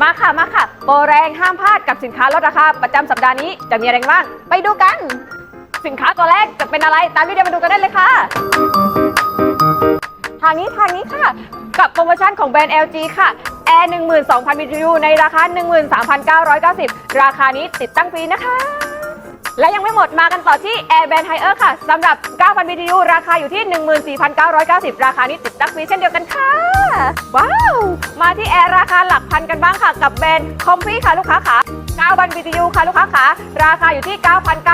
มาค่ะมาค่ะ โปรแรงห้ามพลาดกับสินค้าลดราคาประจำสัปดาห์นี้จะมีอะไรบ้างไปดูกัน สินค้าตัวแรกจะเป็นอะไรตามวิดีโอมาดูกันได้เลยค่ะ ทางนี้ทางนี้ค่ะ กับโปรโมชั่นของแบรนด์ LG ค่ะ Air 12,000 BTU ในราคา 13,990 ราคานี้ติดตั้งฟรีนะคะ และยังไม่หมดมากันต่อที่ Air Band Higher ค่ะสำหรับ 9,000 BTU ราคาอยู่ที่ 14,990 ราคานี้ติดตั้งฟรีเช่นเดียวกันค่ะ ว้าว มาที่แอร์ราคาหลักพันกันบ้างค่ะ กับแบรนด์คอมฟี่ค่ะลูกค้าขา9,000 BTU ค่ะลูกค้าขาราคาอยู่ที่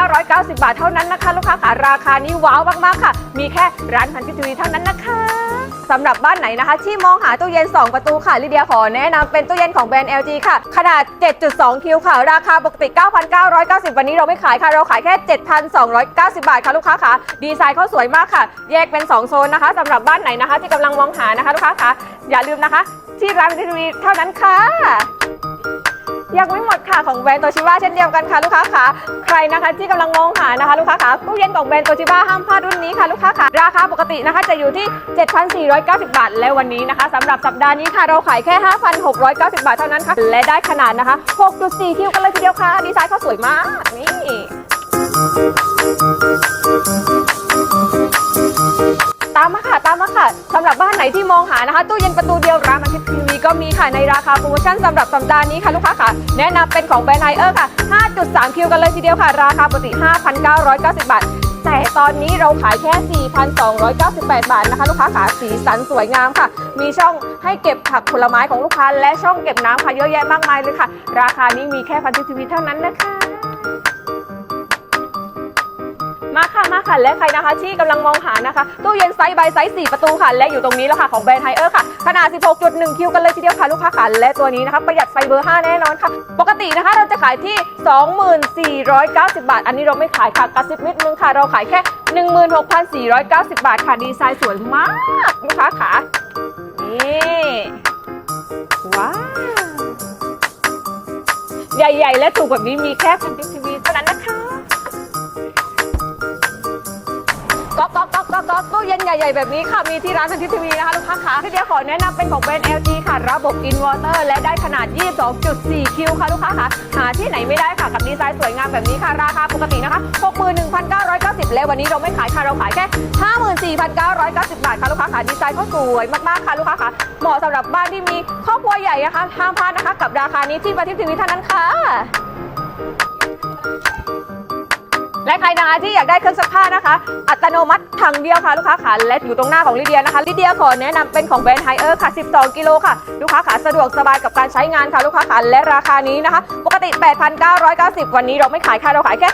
9,990 บาทเท่านั้นนะคะ ลูกค้าขาราคานี้ว้าวมากๆค่ะ มีแค่ร้านพันทิทีวีเท่านั้นนะคะสำหรับบ้านไหนนะคะ ที่มองหาตู้เย็น 2 ประตูค่ะลิเดียขอแนะนำเป็นตู้เย็นของแบรนด์ LG ค่ะ ขนาด 7.2 คิวค่ะ ราคาปกติ 9,990 วันนี้เราไม่ขายค่ะ เราขายแค่ 7,290 บาทค่ะลูกค้าค่ะดีไซน์เขาสวยมากค่ะ แยกเป็น 2 โซนนะคะสำหรับบ้านไหนนะคะ ที่กำลังมองหานะคะลูกค้าค่ะ อย่าลืมนะคะ ที่ร้านพันทิทีวีเท่านั้นค่ะ ยังไม่หมดค่ะของแบรนด์โตชิบะเช่นเดียวกันค่ะลูกค้าค่ะใครนะคะที่กำลังมองหานะคะลูกค้าค่ะตู้เย็นของแบรนด์โตชิบะห้ามพลาดรุ่นนี้ค่ะลูกค้าค่ะราคาปกตินะคะจะอยู่ที่ 7,490 บาท และวันนี้นะคะสำหรับสัปดาห์นี้ค่ะเราขายแค่ 5,690 บาทเท่านั้นค่ะ และได้ขนาดนะคะ 6.4 คิวกันเลยทีเดียวค่ะ ดีไซน์เขาสวยมากนี่ ตามมาค่ะตามมาค่ะสำหรับบ้านไหนที่มองหานะคะตู้เย็นประตูเดียวร้านมันทิทีวีก็มีค่ะในราคาโปรโมชั่นสำหรับสัปดาห์นี้ค่ะลูกค้าค่ะ แนะนำเป็นของแบรนด์ไฮเออร์ค่ะ 5.3 คิวกันเลยทีเดียวค่ะ ราคาปกติ 5,990 บาทแต่ตอนนี้เราขายแค่ 4,298 บาทนะคะ ลูกค้าขาสีสันสวยงามค่ะ มีช่องให้เก็บผักผลไม้ของลูกค้า และช่องเก็บน้ำค่ะเยอะแยะมากมายเลยค่ะ ราคานี้มีแค่พันทิทีวีเท่านั้นนะคะ มาค่ะมาค่ะและใครนะคะที่กำลังมองหานะคะตู้เย็นไซส์ใบไซส์4ประตูค่ะ และอยู่ตรงนี้แล้วค่ะของแบรนด์ไฮเออร์ค่ะ ขนาด 16.1 คิวกันเลยทีเดียวค่ะลูกค้าค่ะและตัวนี้นะคะประหยัดไฟเบอร์ 5 แน่นอนค่ะ ปกตินะคะเราจะขายที่ 2490 บาท อันนี้เราไม่ขายค่ะกระซิบนิดนึงค่ะ เราขายแค่ 16,490 บาทค่ะดีไซน์สวยมากลูกค้าค่ะนี่ว้าวใหญ่ ๆ และถูกแบบนี้มีแค่พันทิทีวีเท่ อกก๊อกก๊อกก๊อกตู้เย็นใหญ่ๆแบบนี้ค่ะ มีที่ร้านทันทิทีวีนะคะ ลูกค้าค่ะที่เดียวขอแนะนำเป็นของแบรนด์ LG ค่ะ ระบบอินเวอร์เตอร์และได้ขนาด 22.4 คิวค่ะ ลูกค้าค่ะหาที่ไหนไม่ได้ค่ะ กับดีไซน์สวยงามแบบนี้ค่ะ ราคาปกตินะคะ 61,990 และวันนี้เราไม่ขายค่ะ เราขายแค่ 54,990 บาทค่ะ ลูกค้าค่ะดีไซน์เขาสวยมากๆค่ะ ลูกค้าค่ะเหมาะสำหรับบ้านที่มีครอบครัวใหญ่นะคะห้ามพลาดนะคะ กับราคานี้ที่ประทิทีวีเท่านั้นค่ะ และใครนะคะที่อยากได้เครื่องซักผ้านะคะ อัตโนมัติถังเดียวค่ะลูกค้าขาเละอยู่ตรงหน้าของลิเดียนะคะลิเดียขอแนะนำเป็นของแบรนด์ไฮเออร์ค่ะ 12 กิโลค่ะ ลูกค้าขาสะดวกสบายกับการใช้งานค่ะลูกค้าขาและราคานี้นะคะ ปกติ 8,990 วันนี้เราไม่ขายค่ะเราขายแค่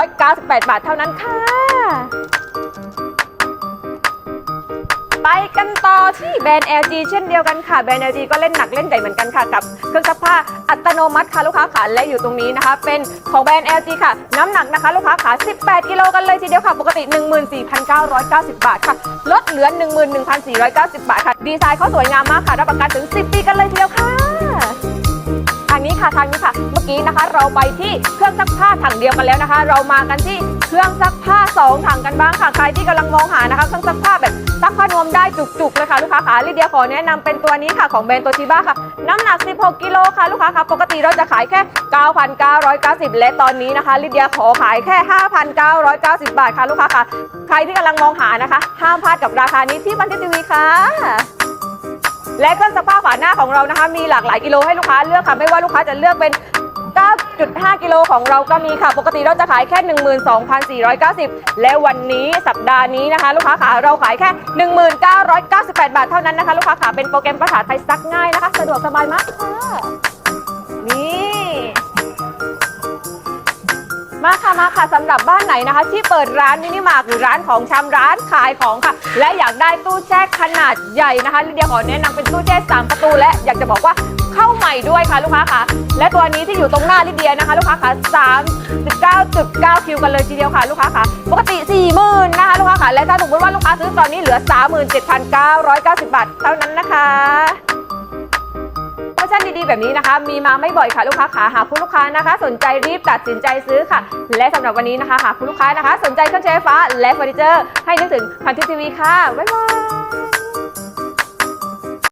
6,698 บาทเท่านั้นค่ะ ไปกันต่อที่แบรนด์ LG เช่นเดียวกันค่ะ แบรนด์ LG ก็เล่นหนักเล่นใหญ่เหมือนกันค่ะ กับเครื่องซักผ้าอัตโนมัติค่ะลูกค้าขาและอยู่ตรงนี้นะคะ เป็นของแบรนด์ LG ค่ะ น้ำหนักนะคะ ลูกค้าขา 18 กิโลกันเลยทีเดียวค่ะ ปกติ 14,990 บาทค่ะ ลดเหลือ 11,490 บาทค่ะ ดีไซน์เขาสวยงามมากค่ะ รับประกันถึง 10 ปีกันเลยทีเดียวค่ะทางนี้ค่ะทางนี้ค่ะ เมื่อกี้นะคะ เราไปที่เครื่องซักผ้าถังเดียวกันแล้วนะคะ เรามากันที่ เครื่องซักผ้าสองถังกันบ้างค่ะใครที่กำลังมองหานะคะเครื่องซักผ้าแบบซักผ้านวมได้จุกๆเลยค่ะลูกค้าขาลิเดียขอแนะนำเป็นตัวนี้ค่ะของแบรนด์โตชิบ้าค่ะน้ำหนัก 16 กิโลค่ะลูกค้าค่ะปกติเราจะขายแค่ 9,990 และตอนนี้นะคะลิเดียขอขายแค่ 5,990 บาทค่ะลูกค้าค่ะ ใครที่กำลังมองหานะคะ ห้ามพลาดกับราคานี้ที่บันทิทีวีค่ะและเครื่องซักผ้าฝาหน้าของเรานะคะมีหลากหลายกิโลให้ลูกค้าเลือกค่ะไม่ว่าลูกค้าจะเลือกเป็น 9.5 กิโลของเราก็มีค่ะ ปกติเราจะขายแค่ 12,490 และวันนี้สัปดาห์นี้นะคะ ลูกค้าขาเราขายแค่ 1998 บาทเท่านั้นนะคะ ลูกค้าขาเป็นโปรแกรมภาษาไทยซักง่ายนะคะ สะดวกสบายมากค่ะ นี่มาค่ะมาค่ะสำหรับบ้านไหนนะคะ ที่เปิดร้านมินิมาร์ทหรือร้านของชำร้านขายของค่ะ และอยากได้ตู้แช่ขนาดใหญ่นะคะลิเดียขอแนะนำเป็นตู้แช่3ประตูและอยากจะบอกว่าเข้า ม่ด้วยค่ะลูกค้าค่ะ และตัวนี้ที่อยู่ตรงหน้าลิเดียนะคะ ลูกค้าค่ะ39.9 คิวกันเลยทีเดียวค่ะลูกค้าค่ะ ปกติ 40,000นะคะลูกค้าค่ะ และถ้าสมมติว่าลูกค้าซื้อตอนนี้เหลือ 37,990 บาทเท่านั้นนะคะโปรโมชั่นดีๆ แบบนี้นะคะ มีมาไม่บ่อยค่ะลูกค้าขาหากคุณลูกค้านะคะ สนใจรีบตัดสินใจซื้อค่ะ และสำหรับวันนี้นะคะหากคุณลูกค้านะคะ สนใจเครื่องใช้ไฟฟ้าและเฟอร์นิเจอร์ให้นึกถึงพันทิปทีวีค่ะ บ๊ายบาย